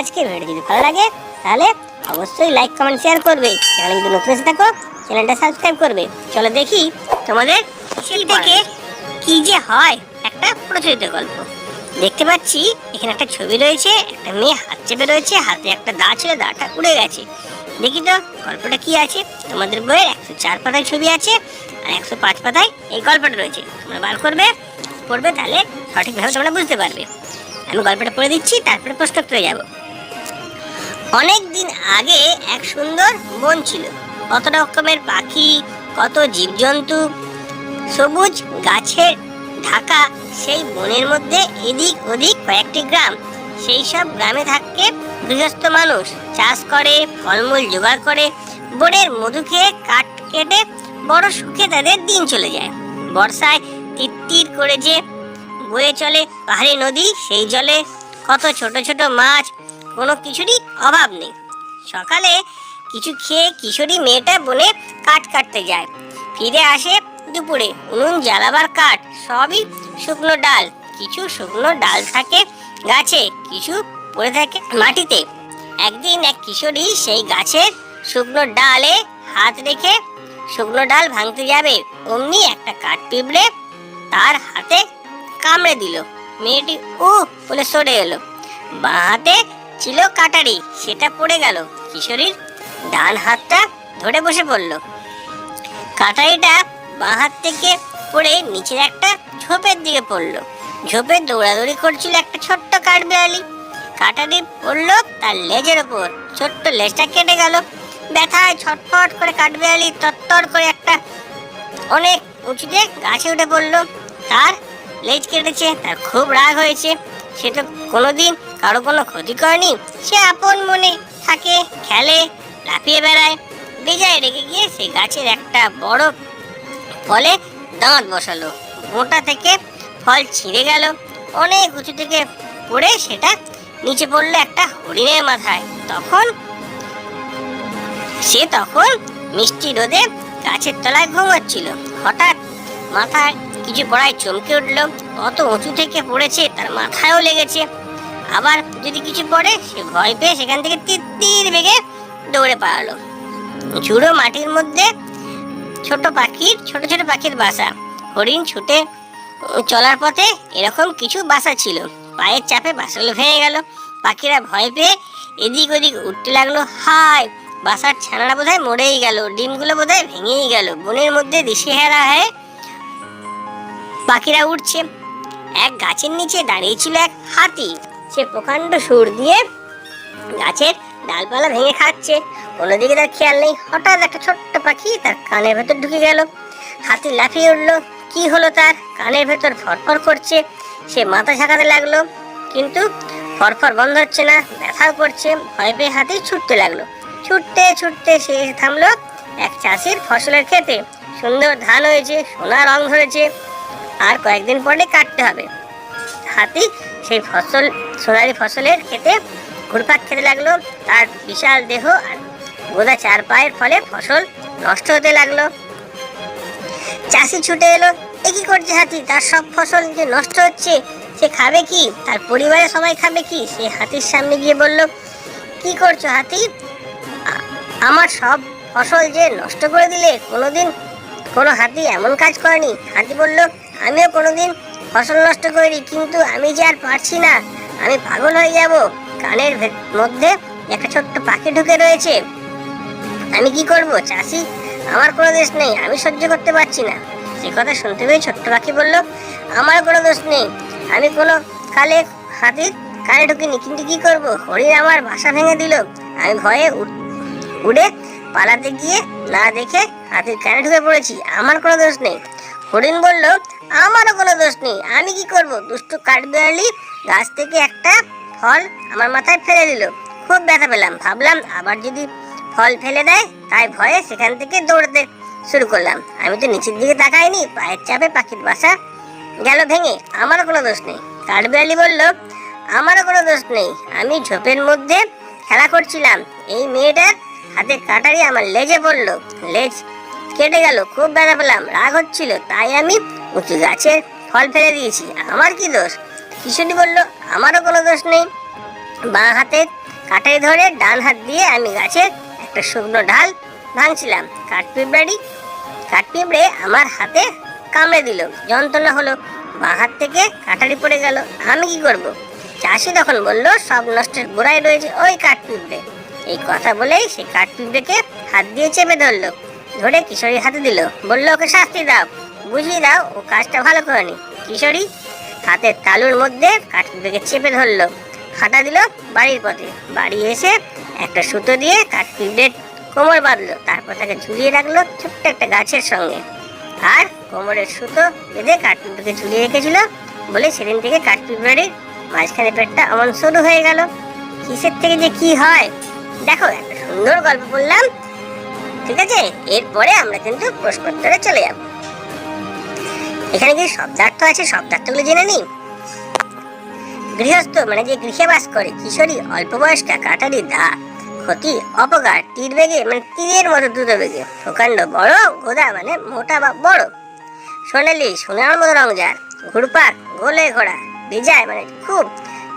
আজকের ভিডিও যদি ভালো লাগে, তাহলে অবশ্যই লাইক কমেন্ট শেয়ার করবে। চ্যানেল যদি নতুন এসে থাকো চ্যানেলটা সাবস্ক্রাইব করবে। চলো দেখি তোমাদের কিসের থেকে কি যে হয় একটা প্রচলিত গল্প। দেখতে পাচ্ছি, এখানে একটা ছবি রয়েছে, একটা মেয়ে হাত চেপে রয়েছে, হাতে একটা দা ছিল, দাটা উড়ে গেছে। দেখি তো গল্পটা কি আছে? তোমাদের বইয়ের একশো চার পাতায় ছবি আছে, আর একশো পাঁচ পাতায় এই গল্পটা রয়েছে। তোমরা বার করবে, পড়বে তাহলে সঠিকভাবে তোমরা বুঝতে পারবে। আমি গল্পটা পড়ে দিচ্ছি, তারপরে প্রশ্ন উত্তরে যাব। অনেক দিন আগে এক সুন্দর বন ছিল। কত রকমের পাখি, কত জীবজন্তু, সবুজ গাছের ঢাকা সেই বনের মধ্যে এদিক ওদিক কয়েকটি গ্রাম। সেই সব গ্রামে থাকে গৃহস্থ মানুষ। চাষ করে, ফলমূল জোগাড় করে, বনের মধু খেয়ে কাঠ কেটে বড় সুখে তাদের দিন চলে যায়। বর্ষায় তিত্তির করে যে বয়ে চলে পাহাড়ি নদী, সেই জলে কত ছোট ছোট মাছ কোনো কিছুরই অভাব নেই। সকালে কিছু খেয়ে কিশোরী মেয়েটা বনে কাঠ কাটতে যায়। ফিরে আসে দুপুরে। উনুন জ্বালাবার কাঠ, সবই শুকনো ডাল। কিছু শুকনো ডাল থাকে গাছে, কিছু পড়ে থাকে মাটিতে। একদিন এক কিশোরী সেই গাছের শুকনো ডালে হাত রেখে শুকনো ডাল ভাঙতে যাবে। অমনি একটা কাঠ পিঁপড়ে তার হাতে কামড়ে দিল। মেয়েটি উ বলে সরে এলো। বাঁ হাতে ছিল কাটারি, সেটা পড়ে গেল। কিশোরীর ডান হাতটা ধরে বসে পড়ল। কাটারিটা বাঁ হাত থেকে পড়ে নিচের একটা ঝোপের দিকে পড়ল। ঝোপে দৌড়াদৌড়ি করছিল একটা ছোট্ট কাঠবিড়ালি। কাটারি পড়ল তার লেজের ওপর। ছোট্ট লেজটা কেটে গেল। ব্যথায় ছটফট করে কাঠবিড়ালি তত্তর করে একটা অনেক উঁচুতে গাছে উঠে পড়ল। তার লেজ কেটেছে, তার খুব রাগ হয়েছে। সে তো কোনোদিন কারও কোনো ক্ষতি করেনি, সে আপন মনে থাকে, খেলে, লাফিয়ে বেড়ায়। বেজায় রেগে গিয়ে সেই গাছের একটা বড় ফলে দাঁত বসালো। মোটা থেকে ফল ছিঁড়ে গেল। অনেক উঁচু থেকে পড়ে সেটা নিচে পড়ল একটা হরিণের মাথায়। তখন সে তখন মিষ্টি রোদে গাছের তলায় ঘুমাচ্ছিল। হঠাৎ মাথায় কিছু পড়ায় চমকে উঠল। অত উঁচু থেকে পড়েছে, তার মাথায়ও লেগেছে। আবার যদি কিছু পড়ে, সে ভয় পেয়ে সেখান থেকে তিত্তির বেগে দৌড়ে পালালো। ঝুড়ো মাটির মধ্যে ছোট পাখির, ছোট ছোট পাখির বাসা। হরিণ ছুটে চলার পথে এরকম কিছু বাসা ছিল। পায়ের চাপে বাসাগুলো ভেঙে গেল। পাখিরা ভয় পেয়ে এদিক ওদিক উঠতে লাগল। হায়! বাসার ছানাটা বোধহয় মরেই গেল। ডিমগুলো বোধহয় ভেঙেই গেল। বনের মধ্যে দিশেহারা হয়ে পাখিরা উঠছে। এক গাছের নিচে দাঁড়িয়েছিল এক হাতি। সে প্রকাণ্ড সুর দিয়ে গাছের ডালপালা ভেঙে খাচ্ছে। কোনোদিকে তার খেয়াল নেই। হঠাৎ একটা ছোট্ট পাখি তার কানের ভেতর ঢুকে গেল। হাতি লাফিয়ে উঠল। কি হলো তার? কানের ভেতর ফরফর করছে। সে মাথা ঝাঁকাতে লাগল। কিন্তু ফরফর বন্ধ হচ্ছে না। ব্যথাও করছে। ভয় পেয়ে হাতি ছুটতে লাগল। ছুটতে ছুটতে সে থামলো এক চাষির ফসলের ক্ষেতে। সুন্দর ধান হয়েছে সোনা রং ধরেছে আর কয়েকদিন পরে কাটতে হবে। হাতি সেই ফসল সোনালি ফসলের খেতে ঘুরপাক খেতে লাগল, তার বিশাল দেহ আর গোদা চার পায়ের ফলে ফসল নষ্ট হতে লাগল। চাষি ছুটে এলো, এ কি করছে হাতি? তার সব ফসল যে নষ্ট হচ্ছে, সে খাবে কি? তার পরিবারের সবাই খাবে কি? সে হাতির সামনে গিয়ে বলল, কি করছ হাতি? আমার সব ফসল যে নষ্ট করে দিলে কোনোদিন কোনো হাতি এমন কাজ করেনি? হাতি বলল, আমিও কোনোদিন ফসল নষ্ট করিনি, কিন্তু আমি যে আর পারছি না আমি পাগল হয়ে যাব। কানের মধ্যে একটা ছোট্ট পাখি ঢুকে রয়েছে। আমি কি করব চাষি আমার কোনো দোষ নেই, আমি সহ্য করতে পারছি না। সে কথা শুনতে পেয়ে ছোট্ট পাখি বলল, আমার কোনো দোষ নেই। আমি কোনো কালে হাতির কানে ঢুকিনি, কিন্তু কি করব? হরিণ আমার বাসা ভেঙে দিল। আমি ভয়ে উড়ে পালাতে গিয়ে না দেখে হাতির কানে ঢুকে পড়েছি। আমার কোনো দোষ নেই। হরিণ বলল, আমারও কোনো দোষ নেই। আমি কি করব? দুষ্ট কাঠবিড়ালি গাছ থেকে একটা ফল আমার মাথায় ফেলে দিল। খুব ব্যথা পেলাম। ভাবলাম, আবার যদি ফল ফেলে দেয়, তাই ভয়ে সেখান থেকে দৌড়াতে শুরু করলাম। আমি তো নিচের দিকে তাকাইনি, পায়ের চাপে পাখির বাসা গেল ভেঙে। আমারও কোনো দোষ নেই। কাঠবিড়ালি বলল, আমারও কোনো দোষ নেই। আমি ঝোপের মধ্যে খেলা করছিলাম। এই মেয়েটার হাতে কাটারি আমার লেজে পড়ল। লেজ কেটে গেল, খুব ব্যথা পেলাম, রাগ হচ্ছিল, তাই আমি উঁচু গাছে ফল ফেলে দিয়েছি, আমার কি দোষ? কিশোরী বলল, আমারও কোনো দোষ নেই। বাঁ হাতে কাটাই ধরে ডান হাত দিয়ে আমি গাছের একটা শুকনো ঢাল ভাঙছিলাম কাঠপিঁপড়ারি কাঠপিঁপড়ে আমার হাতে কামড়ে দিল, যন্ত্রণা হলো, বাঁ হাত থেকে কাটারি পড়ে গেল, আমি কি করব? চাষি তখন বলল, সব নষ্টের গোড়ায় রয়েছে ওই কাঠপিঁপড়ে। এই কথা বলেই সে কাঠপিঁপড়েকে হাত দিয়ে চেপে ধরলো। ধরে কিশোরীর হাতে দিল। বলল, ওকে শাস্তি দাও। বুঝিয়ে দাও, ও কাজটা ভালো করেনি। কিশোরী হাতের তালুর মধ্যে কাঠপিঁপড়েকে চেপে ধরলো। হাঁটা দিল বাড়ির পথে। বাড়ি এসে একটা সুতো দিয়ে কাঠপিঁপড়ের কোমর বাঁধলো। তারপর তাকে ঝুলিয়ে রাখল ছোট্ট একটা গাছের সঙ্গে। আর কোমরের সুতো বেঁধে কাঠপিঁপড়েকে ঝুলিয়ে রেখেছিল বলে সেদিন থেকে কাঠপিঁপড়ারির মাঝখানে পেটটা অমন সরু হয়ে গেল। কিসের থেকে যে কি হয়? দেখো, একটা সুন্দর গল্প বললাম। ঠিক আছে? এরপরে আমরা কিন্তু প্রশ্নোত্তরে চলে যাব। এখানে কি শব্দার্থ আছে? শব্দার্থগুলো জেনে নিই। গৃহস্থ মানে যে গৃহে বাস করে, কিশোরী, অল্প বয়স্কা, কাটারি, দা, ক্ষতি, অপকার, তীর বেগে মানে তীরের মতো দ্রুত বেগে। প্রকাণ্ড বড়, গোদা মানে মোটা বা বড়। সোনালি, সোনার মতো রংজার ঘুরপাক, গোলে ঘোড়া। বেজায় মানে খুব।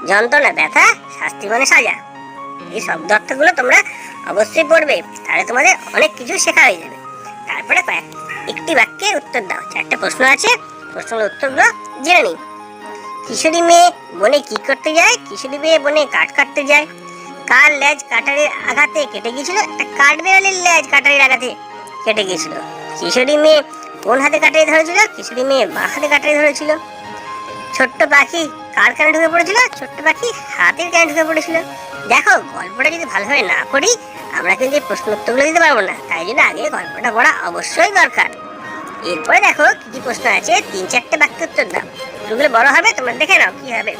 যন্ত্রণা, ব্যথা, শাস্তি মানে সাজা। এই শব্দ অর্থগুলো তোমরা অবশ্যই পড়বে, তাহলে তোমাদের অনেক কিছু শেখা হয়ে যাবে। তারপরে কয়েক একটি বাক্যে উত্তর দাও, চারটে প্রশ্ন আছে প্রশ্নগুলোর উত্তরগুলো জেনে নিই। কিশোরী মেয়ে বনে কি করতে যায়? কিশোরী মেয়ে বনে কাঠ কাটতে যায়। কার লেজ কাটারির আঘাতে কেটে গিয়েছিল? একটা কাঠ বেড়ালির লেজ কাটারির আঘাতে কেটে গিয়েছিল। কিশোরী মেয়ে কোন হাতে কাটারি ধরেছিল? কিশোরী মেয়ে বাঁ হাতে কাটারি ধরেছিল। ছোট্ট পাখি কার কানে ঢুকে পড়েছিল? ছোট্ট পাখি হাতের কানে ঢুকে পড়েছিল। দেখো, গল্পটা যদি ভালোভাবে না করি, আমরা কিন্তু প্রশ্ন উত্তরগুলো দিতে পারব না। তাই জন্য আগে গল্পটা পড়া অবশ্যই দরকার। এরপরে দেখো, কি কি প্রশ্ন আছে? তিন চারটে বাক্য উত্তর দাও। এগুলো বড় হবে, তোমরা দেখে নাও কি হবে।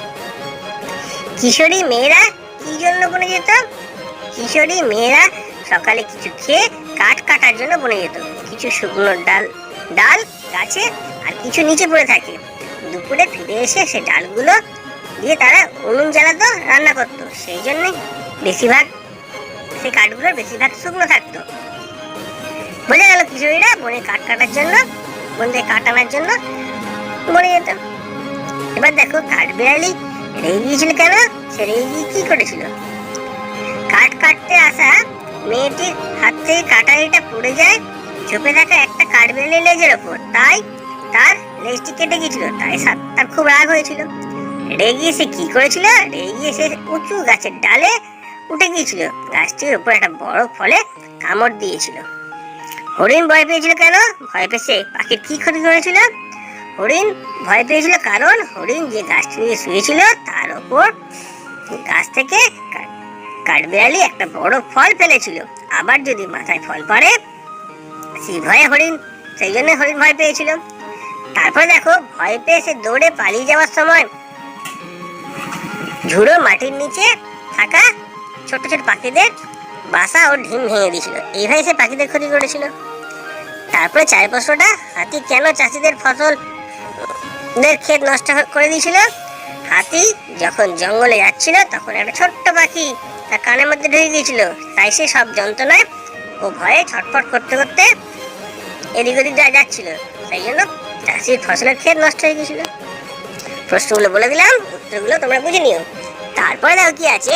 কিশোরী মেয়েরা কি জন্য বনে যেত? কিশোরী মেয়েরা সকালে কিছু খেয়ে কাঠ কাটার জন্য বনে যেত। কিছু শুকনো ডাল ডাল গাছে আর কিছু নিচে পড়ে থাকে। দুপুরে ফিরে এসে সে ডালগুলো দিয়ে তারা উনুন জ্বালাতো, রান্না করতো। সেই জন্যে বেশিরভাগ সেই কাঠগুলোর বেশিরভাগ শুকনো থাকতো। বোঝা গেল কিশোরীরা বনে কাঠ কাটার জন্য বন থেকে কাঠ আনার জন্য মরে যেত। এবার দেখো কাঠ বিড়ালি রেগে গিয়েছিল কেন? সে রেগে গিয়ে কি করেছিল? কাঠ কাটতে আসা মেয়েটির হাত থেকে কাটারিটা পড়ে যায়, ঝোপে থাকা একটা কাঠ বিড়ালি লেজের ওপর। তাই তার লেজটি কেটে গিয়েছিল, তাই তার খুব রাগ হয়েছিল। রেগে কি করেছিল? রেগে উঁচু গাছের ডালে উঠে গিয়েছিল। গাছটির উপর একটা বড় ফলে কামড় দিয়েছিল। হরিণ ভয় পেয়েছিল কেন? ভয় পেয়েছে পাখির কি ক্ষতি করেছিল? হরিণ ভয় পেয়েছিল কারণ হরিণ যে গাছটি নিয়ে শুয়েছিল, তার ওপর গাছ থেকে কাঠবিড়ালি একটা বড় ফল ফেলেছিল। আবার যদি মাথায় ফল পড়ে, সেই ভয়ে হরিণ, সেই জন্য হরিণ ভয় পেয়েছিল। তারপর দেখো, ভয় পেয়ে সে দৌড়ে পালিয়ে যাওয়ার সময় ঝুড়ো মাটির নিচে থাকা ছোট ছোট পাখিদের বাসা ও ডিম ভেঙে দিয়েছিল। এইভাবে সে পাখিদের ক্ষতি করেছিল। তারপরে চার প্রশ্নটা হাতি কেন চাষিদের ফসল ক্ষেত নষ্ট করে দিয়েছিল? হাতি যখন জঙ্গলে যাচ্ছিল, তখন একটা ছোট্ট পাখি তার কানের মধ্যে ঢুকে গিয়েছিল। তাই সে সব যন্ত্রণায় ও ভয়ে ছটফট করতে করতে এদিক ওদিক যাচ্ছিল, সেই জন্য চাষির ফসলের ক্ষেত নষ্ট হয়ে গিয়েছিল। প্রশ্নগুলো বলে দিলাম, উত্তরগুলো তোমরা বুঝে নিও। তারপরে দেখো কি আছে?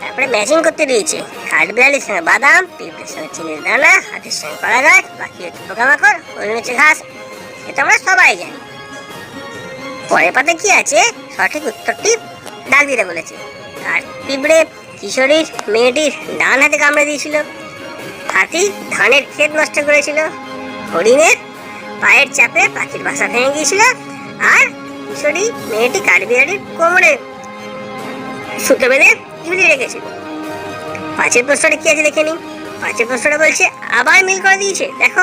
তারপরে ম্যাচিং করতে দিয়েছে। কাঠ বিড়ালির সঙ্গে বাদাম পিঁপড়ের সঙ্গে চিনির দানা, হাতের সঙ্গে কলা গাছ পাখি হচ্ছে পোকামাকড়, হরিণ হচ্ছে ঘাস। এটা আমরা সবাই জানি। পরের পাতে কি আছে? সঠিক উত্তরটি দাগ দিতে বলেছে। আর পিঁপড়ে, কিশোরীর, মেয়েটির ডান হাতে কামড়ে দিয়েছিল। হাতি ধানের ক্ষেত নষ্ট করেছিল। হরিণের পায়ের চাপে পাখির বাসা ভেঙে গিয়েছিল। আর কিশোরী মেয়েটি কাঠবিড়ালির কোমরে সুতো বেঁধে ঝুলিয়ে রেখেছিল পাঁচের প্রশ্নটা কি আছে দেখে নিন। পাঁচের প্রশ্নটা বলছে, আবার মিল করে দিয়েছে। দেখো,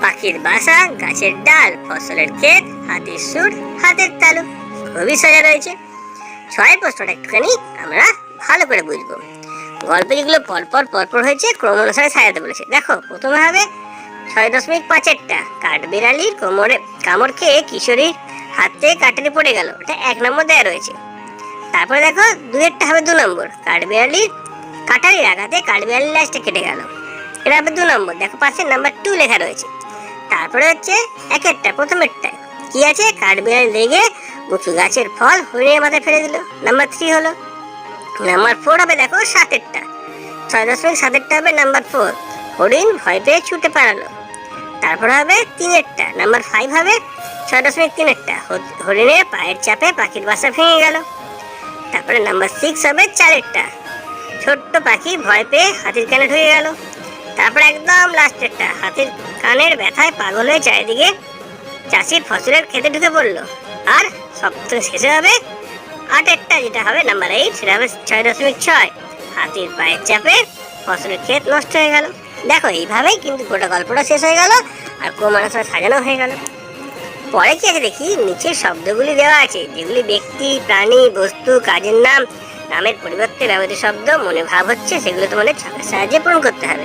পাখির বাসা, গাছের ডাল, ফসলের ক্ষেত, হাতির সুর, হাতের তালু। খুবই সোজা রয়েছে। ছয় প্রশ্নটা একটুখানি আমরা ভালো করে বুঝব। গল্পে যেগুলো পরপর পরপর হয়েছে ক্রম অনুসারে সাজাতে বলেছে। দেখো, প্রথমে হবে ছয় দশমিক পাঁচেরটা। কাঠবিড়ালির কোমরে কামড় খেয়ে কিশোরীর হাত থেকে কাটারি পড়ে গেল ওটা এক নম্বর দেওয়া রয়েছে। তারপরে দেখো দুয়েরটা হবে দু নম্বর, কাঠবিড়ালির কাটারির আঘাতে কাঠবিড়ালির লাশটা কেটে গেল। এটা হবে দু নম্বর, দেখো পাশের নাম্বার টু লেখা রয়েছে। তারপরে হচ্ছে এক একেরটা প্রথমেরটায় কি আছে? কাঠবিড়ালি লেগে উঁচু গাছের ফল হরিণের মাথায় ফেলে দিল। নাম্বার থ্রি হলো। নাম্বার ফোর হবে দেখো সাতেরটা। ছয় দশমিক সাতেরটা হবে নাম্বার ফোর হরিণ ভয় পেয়ে ছুটে পালালো। তারপর হবে তিনেরটা। নাম্বার ফাইভ হবে ছয় দশমিক তিনেরটা হ- হরিণের পায়ের চাপে পাখির বাসা ভেঙে গেল। তারপরে নাম্বার সিক্স হবে চারেরটা ছোট্ট পাখি ভয় পেয়ে হাতির কানে ঢুকে গেল। তারপর একদম লাস্টেরটা হাতির কানের ব্যথায় পাগল হয়ে চারিদিকে চাষির ফসলের খেতে ঢুকে পড়ল। আর সপ্তম শেষে হবে আটেরটা, যেটা হবে নাম্বার এইট সেটা হবে ছয় দশমিক ছয়। হাতির পায়ের চাপে ফসলের ক্ষেত নষ্ট হয়ে গেল। দেখো, এইভাবেই কিন্তু গোটা গল্পটা শেষ হয়ে গেল আর ক্রমানুসারে সাজানো হয়ে গেল। পরে কি আছে দেখি? নিচের শব্দগুলি দেওয়া আছে, যেগুলি ব্যক্তি, প্রাণী, বস্তু, কাজের নাম, নামের পরিবর্তে ব্যবহৃত শব্দ, মনে ভাব হচ্ছে, সেগুলো তোমাদের ছকের সাহায্যে পূরণ করতে হবে।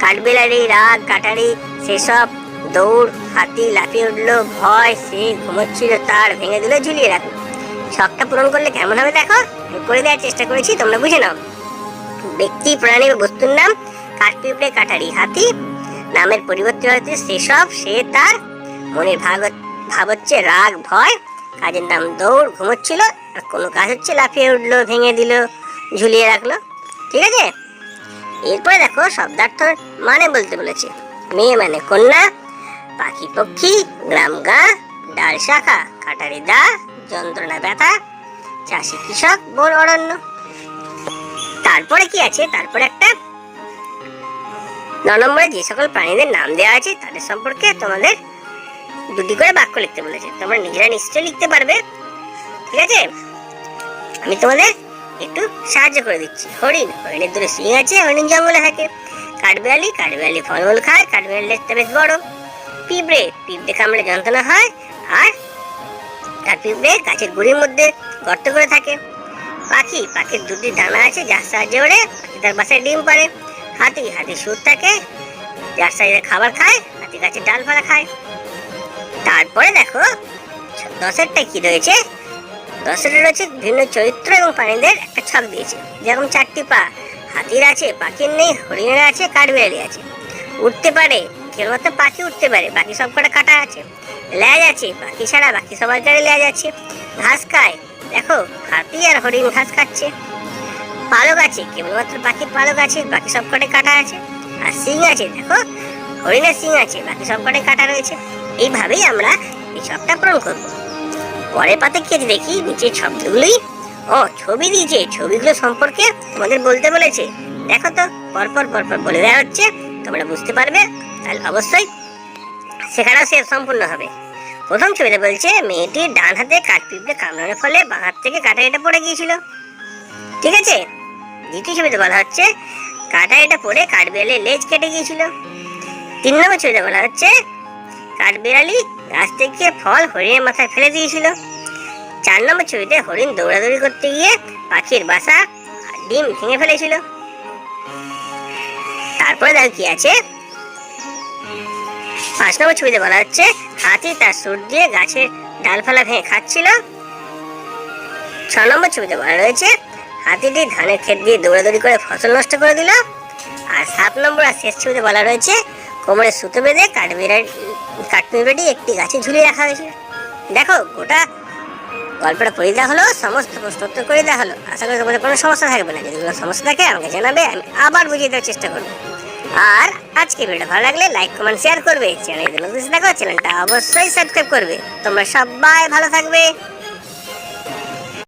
কাঠবেলারি, রাগ, কাটারি, সেসব, দৌড়, হাতি, লাফিয়ে উঠল, ভয়, সে ঘুমোচ্ছিল, তার ভেঙে দিলে, ঝুলিয়ে রাখল। শখটা পূরণ করলে কেমন হবে দেখো? করে দেওয়ার চেষ্টা করেছি, তোমরা বুঝে নাও। ব্যক্তি, প্রাণী বস্তুর নাম, কাঠপিঁপড়ে, কাটারি, হাতি, নামের পরিবর্তে হচ্ছে সেসব, সে, তার, মনের ভাগ ভাব হচ্ছে রাগ, ভয়। কাজের নাম দৌড়, ঘুমোচ্ছিল, আর কোনো কাজ হচ্ছে, লাফিয়ে উঠল, ভেঙে দিল, ঝুলিয়ে রাখল। ঠিক আছে? এরপরে দেখো, শব্দার্থ মানে বলতে বলেছে। মেয়ে মানে কন্যা, পাখি পক্ষী, গ্রাম গা, ডাল শাখা, কাটারি দা, যন্ত্রণা ব্যথা, চাষি কৃষক বন অরণ্য। তারপরে কি আছে? তারপরে একটা ন নম্বরে যে সকল প্রাণীদের নাম দেওয়া আছে, তাদের সম্পর্কে তোমাদের দুটি করে বাক্য লিখতে বলেছে। তোমরা নিজেরা নিশ্চয়ই লিখতে পারবে। ঠিক আছে? আমি তোমাদের একটু সাহায্য করে দিচ্ছি। হরিণ, হরিণের দুটো সিং আছে, হরিণ জঙ্গলে থাকে। কাঠবিড়ালি কাঠবিড়ালি ফলমূল খায় কাঠবিড়ালিটা বেশ বড়। পিঁপড়ে পিঁপড়ে কামড়ে যন্ত্রণা হয় আর তার পিঁপড়ে গাছের গুড়ির মধ্যে গর্ত করে থাকে। পাখি, পাখির দুটি ডানা আছে, যার সাহায্যে ওড়ে পাখি তার বাসায় ডিম পারে হাতি হাতি সুর থাকে, যার সাহায্যে খাবার খায়, হাতি গাছের ডালপালা খায়। তারপরে দেখো, দশেরটা কি রয়েছে? দশের রয়েছে বিভিন্ন চরিত্র এবং প্রাণীদের একটা ছক দিয়েছে। যেরকম চারটি পা, হাতির আছে, পাখির নেই, হরিণের আছে, কাঠবিড়ালি আছে। উঠতে পারে, কেবলমাত্র পাখি উঠতে পারে, বাকি সব কটা কাটা আছে। ল্যাজ আছে, পাখি ছাড়া বাকি সবার গাড়ি ল্যাজ আছে। ঘাস খায়, দেখো, হাতি আর হরিণ ঘাস খাচ্ছে। পালক আছে, কেবলমাত্র পাখির পালক আছে, বাকি সব কটাই কাটা আছে। আর সিং আছে, দেখো, হরিণের সিং আছে, বাকি সব কটাই কাটা রয়েছে। এইভাবেই আমরা এই ছকটা পূরণ করব। পরের পাতে আছে দেখি নিচের শব্দগুলোই ও, ছবি দিয়েছে ছবিগুলো সম্পর্কে তোমাদের বলতে বলেছে, দেখো তো, পরপর পরপর বলে দেওয়া হচ্ছে, তোমরা বুঝতে পারবে, তাহলে অবশ্যই শেখাটাও সে সম্পূর্ণ হবে। প্রথম ছবিতে বলছে মেয়েটির ডান হাতে কাঠপিঁপড়ে কামড়ানোর ফলে বাঁ হাত থেকে কাটারিটা পড়ে গিয়েছিল। ঠিক আছে? দ্বিতীয় ছবিতে বলা হচ্ছে কাটারিটা পড়ে কাঠবিড়ালির লেজ কেটে গিয়েছিল। তিন নম্বর ছবিতে বলা হচ্ছে কাঠবিড়ালি গাছ থেকে ফল হরিণের মাথায় ফেলে দিয়েছিল। চার নম্বর ছবিতে হরিণ দৌড়াদৌড়ি করতে গিয়ে পাখির বাসা ডিম ভেঙে ফেলেছিল। তারপরে দেখো কি আছে? পাঁচ নম্বর ছবিতে বলা হচ্ছে, হাতি তার সুর দিয়ে গাছের ডালপালা ভেঙে খাচ্ছিল। ছ নম্বর ছবিতে বলা রয়েছে, হাতিটি ধানের ক্ষেত দিয়ে দৌড়াদৌড়ি করে ফসল নষ্ট করে দিল। আর সাত নম্বর আর শেষ ছবিতে বলা রয়েছে কোমরে সুতো বেঁধে কাঠবিড়াল কাঠপিঁপড়েটি একটি গাছে ঝুলিয়ে রাখা হয়েছিল। দেখো, গোটা গল্পটা পড়ে দেওয়া হলো, সমস্ত প্রশ্ন উত্তর করে দেওয়া হলো। আশা করি তোমাদের কোনো সমস্যা থাকবে না। যদি কোনো সমস্যা থাকে, আমাকে জানাবে, আমি আবার বুঝিয়ে দেওয়ার চেষ্টা করব। আর আজকে ভিডিওটা ভালো লাগলে লাইক, কমেন্ট, শেয়ার করবে। চ্যানেল দেখো চ্যানেলটা অবশ্যই সাবস্ক্রাইব করবে। তোমরা সবাই ভালো থাকবে।